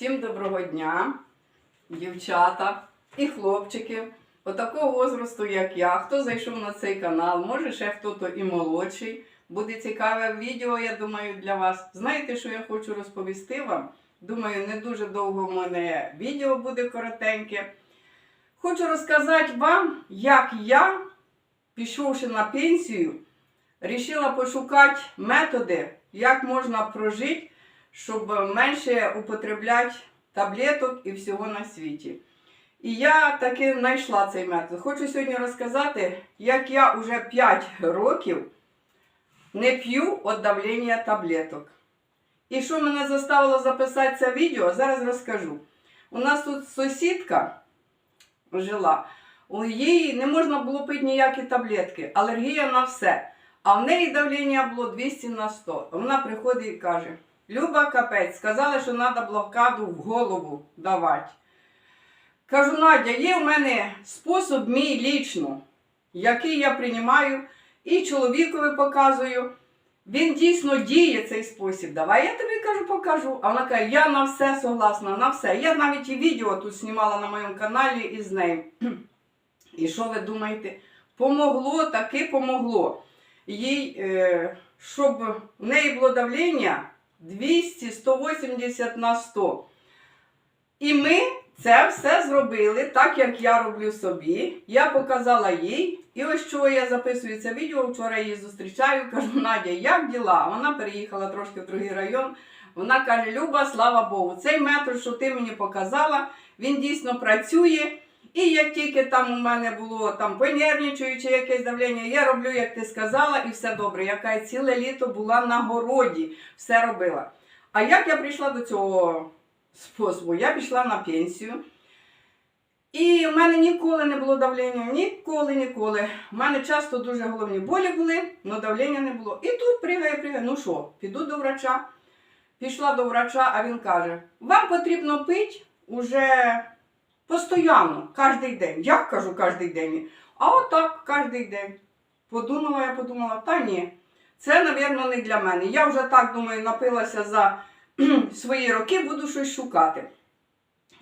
Всім доброго дня, дівчата і хлопчики. Отакого возрасту, як я, хто зайшов на цей канал, може ще хто-то і молодший. Буде цікаве відео, я думаю, для вас. Знаєте, що я хочу розповісти вам? Думаю, не дуже довго в мене відео буде коротеньке. Хочу розказати вам, як я, пішовши на пенсію, вирішила пошукати методи, як можна прожити, щоб менше употребляти таблеток і всього на світі. І я таки знайшла цей метод. Хочу сьогодні розказати, як я вже 5 років не п'ю від давлення таблеток. І що мене заставило записати це відео, зараз розкажу. У нас тут сусідка жила, у їй не можна було пити ніякі таблетки, алергія на все. А в неї давлення було 200 на 100. Вона приходить і каже: Люба капець, сказали, що треба блокаду в голову давати. Кажу, Надя, є в мене спосіб мій лічно, який я приймаю і чоловікові показую. Він дійсно діє цей спосіб. Давай я тобі кажу, покажу. А вона каже, я на все согласна, на все. Я навіть і відео тут знімала на моєму каналі із нею. І що ви думаєте? Помогло, таки помогло. Їй, е, щоб в неї було давлення 200-180 на 100. І ми це все зробили так, як я роблю собі. Я показала їй. І ось чого я записую це відео. Вчора її зустрічаю, кажу, Надя, як діла? Вона переїхала трошки в другий район. Вона каже: Люба, слава Богу, цей метод, що ти мені показала, він дійсно працює. І як тільки там у мене було там понервничуючи якесь давлення, я роблю, як ти сказала, і все добре. Яка ціле літо була на городі, все робила. А як я прийшла до цього способу? Я пішла на пенсію. І в мене ніколи не було давлення, ніколи, ніколи. У мене часто дуже головні болі були, але давлення не було. І тут пригає, пригає. Ну що, піду до врача. Пішла до врача, а він каже: вам потрібно пити уже постійно, кожен день. Як кажу кожен день? А отак кожен день. Подумала, я подумала, та ні, це, мабуть, не для мене. Я вже так думаю, напилася за свої роки, буду щось шукати.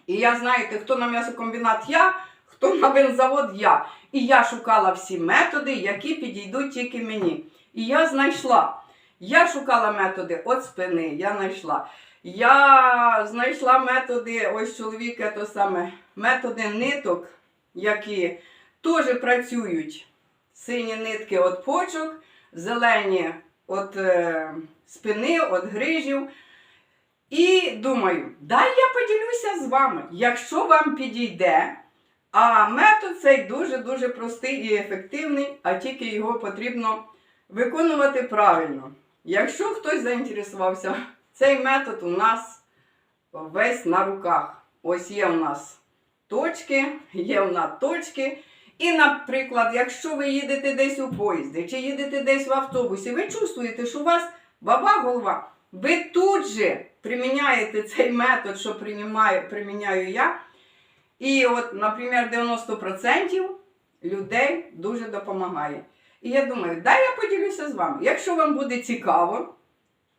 І я, знаєте, хто на м'ясокомбінат я, хто на бензавод я. І я шукала всі методи, які підійдуть тільки мені. І я знайшла. Я шукала методи від спини, я знайшла. Я знайшла методи, ось чоловік, то саме, методи ниток, які теж працюють. Сині нитки від почок, зелені від е, спини, від грижів. І думаю, дай я поділюся з вами, якщо вам підійде. А метод цей дуже-дуже простий і ефективний, а тільки його потрібно виконувати правильно. Якщо хтось заінтересувався, цей метод у нас весь на руках. Ось є у нас точки, є у нас точки. І, наприклад, якщо ви їдете десь у поїзді чи їдете десь в автобусі, ви чувствуєте, що у вас баба голова, ви тут же приміняєте цей метод, що приміняю, приміняю я. І от, наприклад, 90% людей дуже допомагає. І я думаю, дай я поділюся з вами. Якщо вам буде цікаво,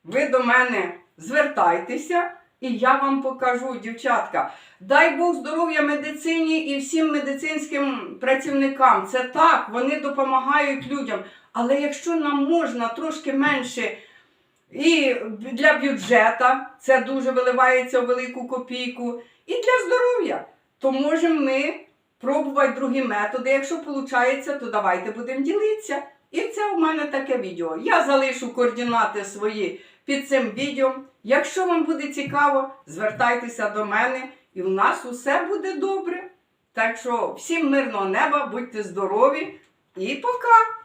ви до мене звертайтеся, і я вам покажу, дівчатка. Дай Бог здоров'я медицині і всім медицинським працівникам. Це так, вони допомагають людям. Але якщо нам можна трошки менше і для бюджету, це дуже виливається в велику копійку, і для здоров'я, то можемо ми пробувати другі методи. Якщо виходить, то давайте будемо ділитися. І це у мене таке відео. Я залишу координати свої під цим відео. Якщо вам буде цікаво, звертайтеся до мене і в нас усе буде добре. Так що всім мирного неба, будьте здорові і пока!